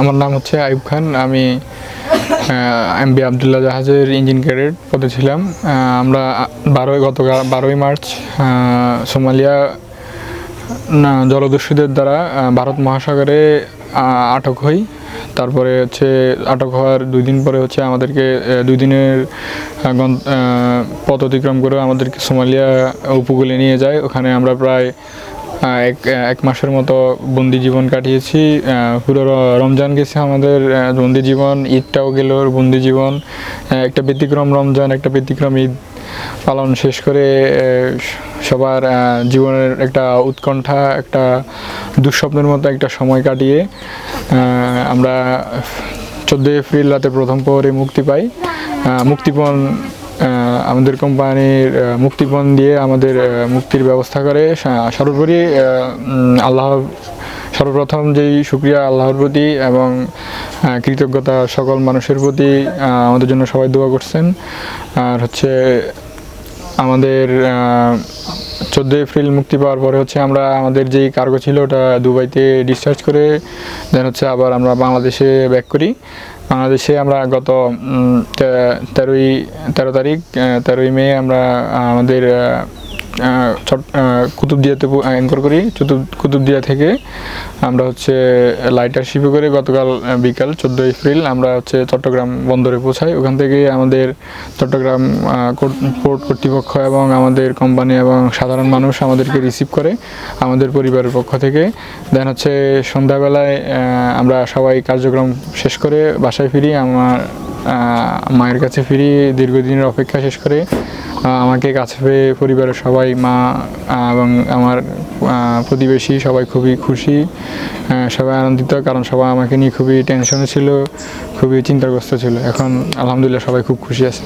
আমার নাম হচ্ছে আইব খান। আমি এম বি আবদুল্লাহ জাহাজের ইঞ্জিন ক্যাডেট পদে ছিলাম। আমরা বারোই গত বারোই মার্চ সোমালিয়া জলদস্যুদের দ্বারা ভারত মহাসাগরে আটক হই। তারপরে হচ্ছে আটক হওয়ার দুই দিন পরে হচ্ছে আমাদেরকে দুই দিনের পথ অতিক্রম করে আমাদেরকে সোমালিয়া উপকূলে নিয়ে যায়। ওখানে আমরা প্রায় এক এক মাসের মতো বন্দি জীবন কাটিয়েছি। পুরো রমজান গেছে আমাদের বন্দি জীবন, ঈদটাও গেল বন্দি জীবন। একটা ব্যতিক্রম রমজান, একটা ব্যতিক্রম ঈদ পালন শেষ করে সবার জীবনের একটা উৎকণ্ঠা, একটা দুঃস্বপ্নের মতো একটা সময় কাটিয়ে আমরা চোদ্দোই এপ্রিল রাতে প্রথম প্রহরে মুক্তি পাই। মুক্তিপণ আমাদের কোম্পানির মুক্তিপণ দিয়ে আমাদের মুক্তির ব্যবস্থা করে। সর্বোপরি আল্লাহ, সর্বপ্রথম যেই সুক্রিয়া আল্লাহর প্রতি এবং কৃতজ্ঞতা সকল মানুষের প্রতি আমাদের জন্য সবাই দোয়া করছেন। আর হচ্ছে, আমাদের চোদ্দোই এপ্রিল মুক্তি পাওয়ার পরে হচ্ছে আমরা, আমাদের যেই কার্গো ছিল ওটা দুবাইতে ডিসচার্জ করে দেন হচ্ছে আবার আমরা বাংলাদেশে ব্যাক করি। বাংলাদেশে আমরা গত তেরোই তেরো তারিখ তেরোই মে আমরা আমাদের কুতুবদিয়াতে অ্যাঙ্কর করি। কুতুবদিয়া থেকে আমরা হচ্ছে লাইটার শিপে করে। গতকাল বিকাল চোদ্দোই এপ্রিল আমরা হচ্ছে চট্টগ্রাম বন্দরে পৌঁছাই। ওখান থেকে আমাদের চট্টগ্রাম পোর্ট কর্তৃপক্ষ এবং আমাদের কোম্পানি এবং সাধারণ মানুষ আমাদেরকে রিসিভ করে আমাদের পরিবারের পক্ষ থেকে। দেন হচ্ছে সন্ধ্যাবেলায় আমরা সবাই কার্যক্রম শেষ করে বাসায় ফিরি। আমার মায়ের কাছে ফিরি। দীর্ঘদিনের অপেক্ষা শেষ করে। আমাকে কাছে পেয়ে পরিবারের সবাই, মা এবং আমার প্রতিবেশী সবাই খুবই খুশি। সবাই আনন্দিত, কারণ সবাই আমাকে নিয়ে খুবই টেনশনে ছিল, খুবই চিন্তাগ্রস্ত ছিল। এখন আলহামদুলিল্লাহ সবাই খুব খুশি আছে।